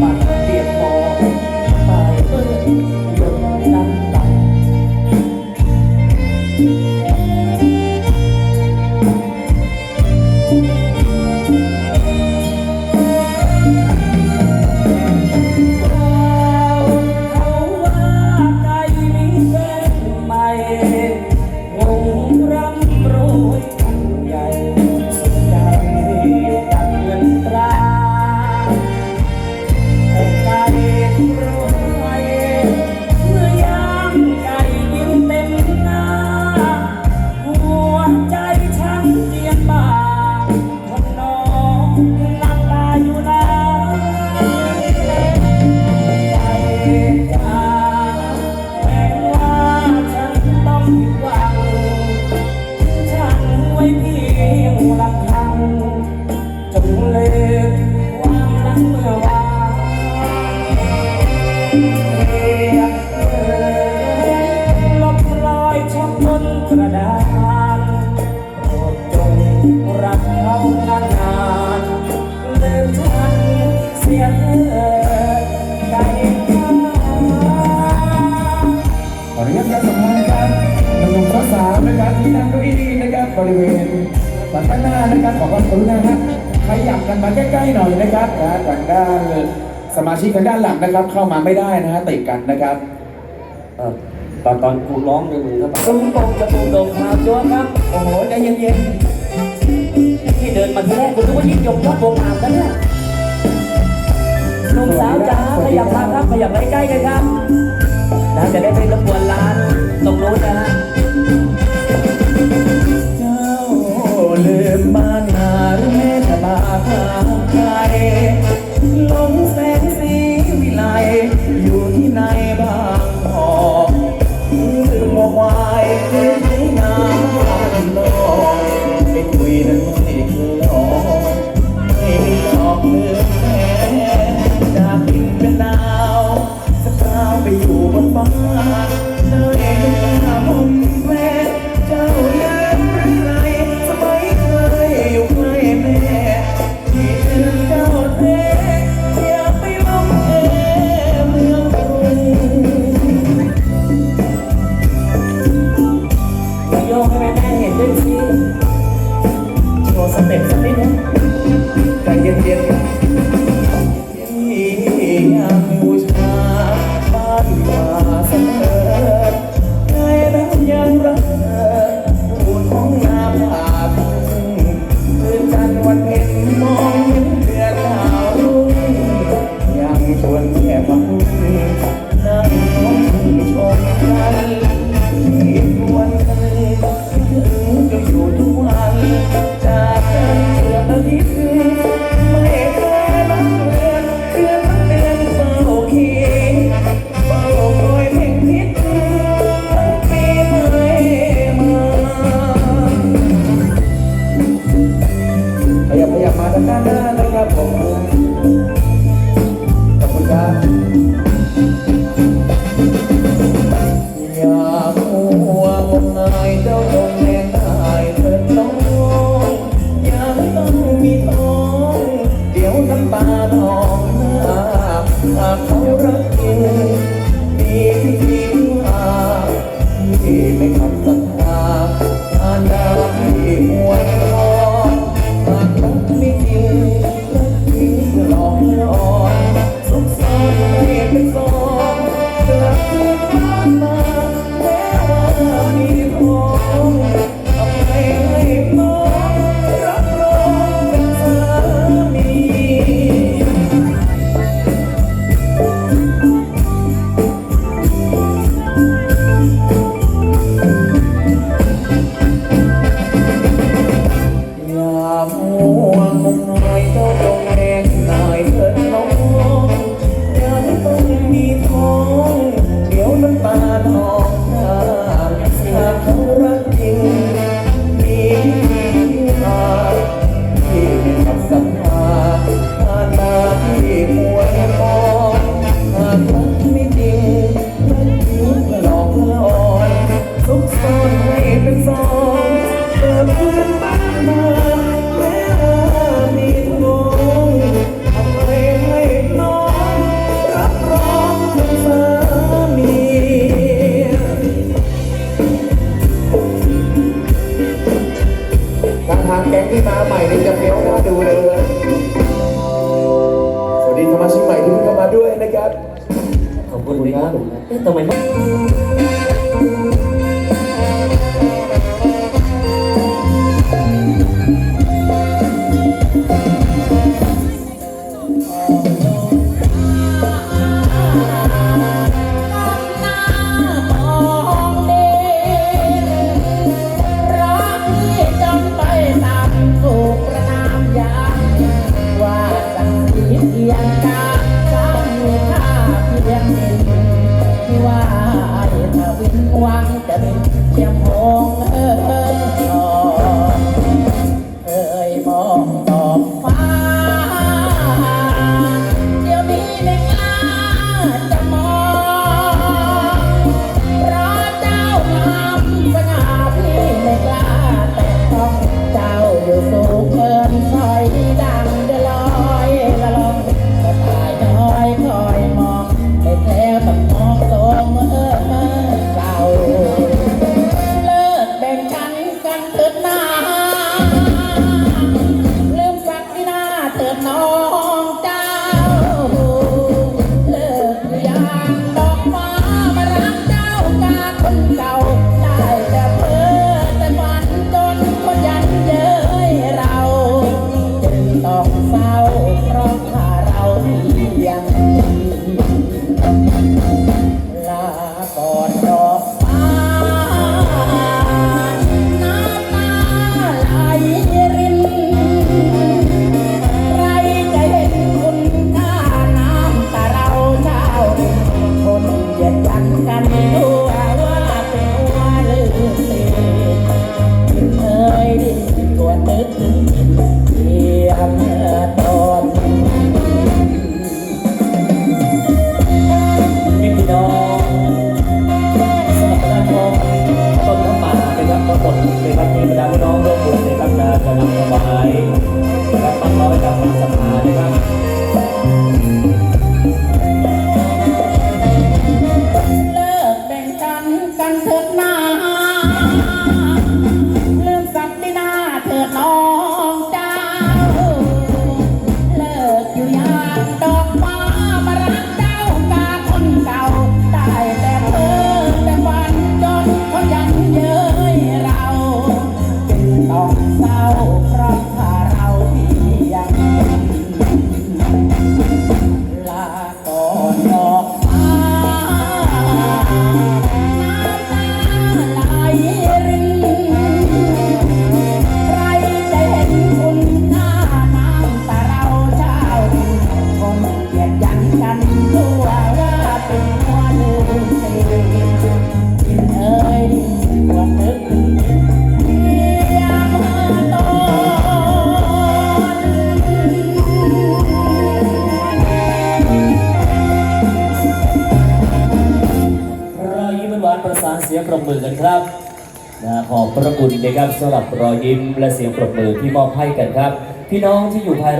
มันเรียกมอง ก้าอี้นะครับบริเวณสันข้างหน้านะครับขอความกรุณาฮะขยับกันมาใกล้ๆหน่อยนะครับนะทางด้านสมาชิกทางด้านหลังนะครับ เข้ามาไม่ได้นะฮะติดกันนะครับเออตอนตอนกูร้องในมือครับตรงตรงจะตูดงหาจ้วครับ โอ้โหใจเย็นๆที่เดินมาที่แรกคุณรู้ว่ายิ่งยงยอดโบอาบนะเนี่ยหนุ่มสาวจ๋าขยับมาครับขยับใกล้ๆกันครับนะจะได้ไม่รบกวน ต้องมีท้องเดี๋ยวน้ำตาหนอง มาชิกใหม่ที่เพิ่ข้ามาด้วยนะครับ ขอบคุณครับแต่ทำไม Oh. ขอบพระคุณนะครับสำหรับรอยยิ้มและเสียงปรบมือที่มอบให้กันครับ พี่น้องที่อยู่ภาย